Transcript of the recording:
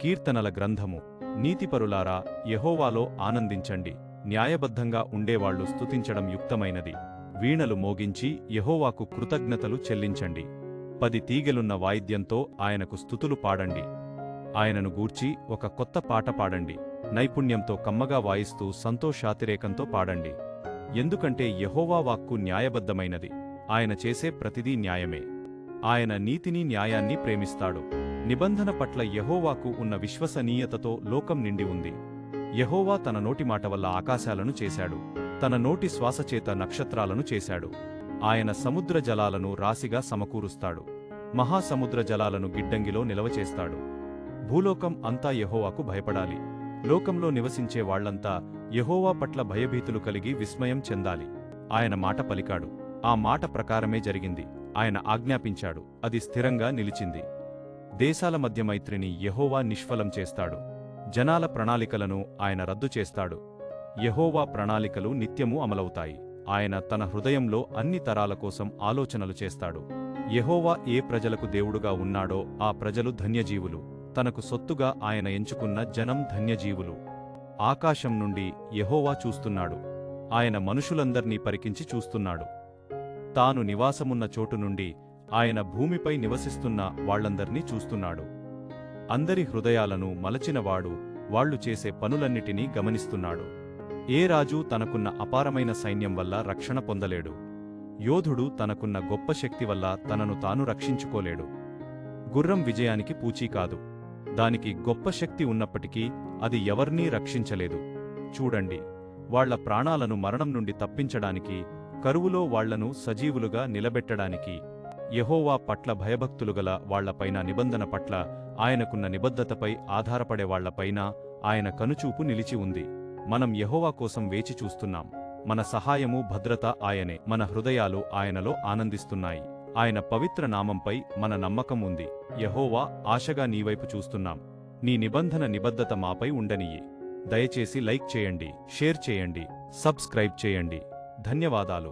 కీర్తనల గ్రంథము. నీతిపరులారా యహోవాలో ఆనందించండి. న్యాయబద్ధంగా ఉండేవాళ్ళు స్తుతించడం యుక్తమైనది. వీణలు మోగించి యహోవాకు కృతజ్ఞతలు చెల్లించండి. పది తీగెలున్న వాయిద్యంతో ఆయనకు స్తుతులు పాడండి. ఆయనను గూర్చి ఒక కొత్త పాట పాడండి. నైపుణ్యంతో కమ్మగా వాయిస్తూ సంతోషాతిరేకంతో పాడండి. ఎందుకంటే యహోవా వాక్కు న్యాయబద్ధమైనది. ఆయన చేసే ప్రతిదీ న్యాయమే. ఆయన నీతిని న్యాయాన్ని ప్రేమిస్తాడు. నిబంధన పట్ల యహోవాకు ఉన్న విశ్వసనీయతతో లోకం నిండి ఉంది. యహోవా తన నోటి మాట వల్ల ఆకాశాలను చేశాడు. తన నోటి శ్వాసచేత నక్షత్రాలను చేశాడు. ఆయన సముద్ర జలాలను రాశిగా సమకూరుస్తాడు. మహాసముద్ర జలాలను గిడ్డంగిలో నిలవచేస్తాడు భూలోకం అంతా యహోవాకు భయపడాలి. లోకంలో నివసించే వాళ్ళంతా యహోవా పట్ల భయభీతులు కలిగి విస్మయం చెందాలి. ఆయన మాట పలికాడు. ఆ మాట ప్రకారమే జరిగింది. ఆయన ఆజ్ఞాపించాడు. అది స్థిరంగా నిలిచింది. దేశాల మధ్య మైత్రిని యహోవా నిష్ఫలం చేస్తాడు. జనాల ప్రణాళికలను ఆయన రద్దు చేస్తాడు. యహోవా ప్రణాళికలు నిత్యము అమలవుతాయి. ఆయన తన హృదయంలో అన్ని తరాల కోసం ఆలోచనలు చేస్తాడు. యహోవా ఏ ప్రజలకు దేవుడుగా ఉన్నాడో ఆ ప్రజలు ధన్యజీవులు. తనకు సొత్తుగా ఆయన ఎంచుకున్న జనం ధన్యజీవులు. ఆకాశం నుండి యహోవా చూస్తున్నాడు. ఆయన మనుషులందర్నీ పరికించి చూస్తున్నాడు. తాను నివాసమున్న చోటు నుండి ఆయన భూమిపై నివసిస్తున్న వాళ్ళందర్నీ చూస్తున్నాడు. అందరి హృదయాలను మలచినవాడు వాళ్ళు చేసే పనులన్నిటినీ గమనిస్తున్నాడు. ఏ రాజు తనకున్న అపారమైన సైన్యం వల్ల రక్షణ పొందలేడు. యోధుడు తనకున్న గొప్ప శక్తి వల్ల తనను తాను రక్షించుకోలేడు. గుర్రం విజయానికి పూచీ కాదు. దానికి గొప్ప శక్తి ఉన్నప్పటికీ అది ఎవర్నీ రక్షించలేదు. చూడండి వాళ్ళ ప్రాణాలను మరణం నుండి తప్పించడానికి కరువులో వాళ్ళను సజీవులుగా నిలబెట్టడానికి యహోవా పట్ల భయభక్తులుగల వాళ్ళపైన నిబంధన పట్ల ఆయనకున్న నిబద్ధతపై ఆధారపడే వాళ్ళపైన ఆయన కనుచూపు నిలిచి ఉంది. మనం యహోవా కోసం వేచి చూస్తున్నాం. మన సహాయము భద్రత ఆయనే. మన హృదయాలు ఆయనలో ఆనందిస్తున్నాయి. ఆయన పవిత్ర నామంపై మన నమ్మకం ఉంది. యహోవా ఆశగా నీవైపు చూస్తున్నాం. నీ నిబంధన నిబద్ధత మాపై ఉండనియ్యి. దయచేసి లైక్ చేయండి షేర్ చేయండి సబ్స్క్రైబ్ చేయండి. ధన్యవాదాలు.